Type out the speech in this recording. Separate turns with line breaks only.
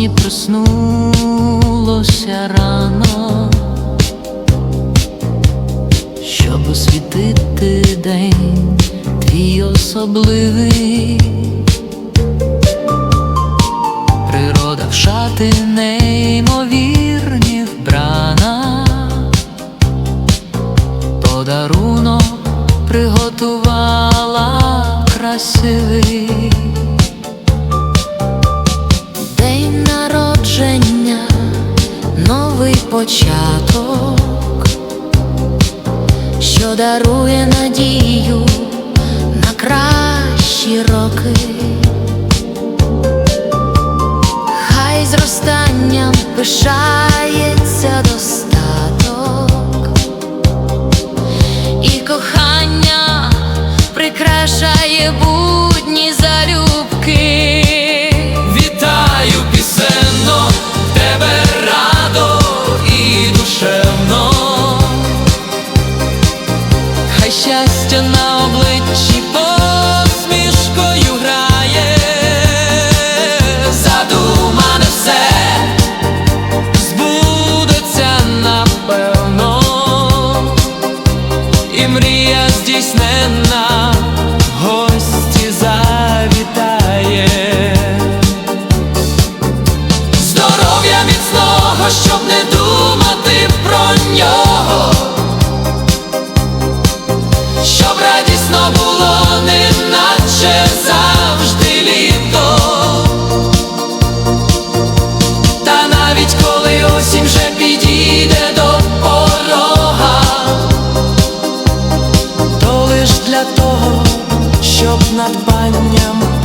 сьогодні проснулося рано, щоб освітити день твій особливий. Природа в шати неймовірні вбрана, подарунок приготувала красивий. Початок, що дарує надію на кращі роки. Хай зростанням пишається достаток, і кохання прикрашає будь Починає Класно було, неначе завжди літо, та навіть коли осінь вже підійде до порога,
то
лиш для того, щоб надбанням.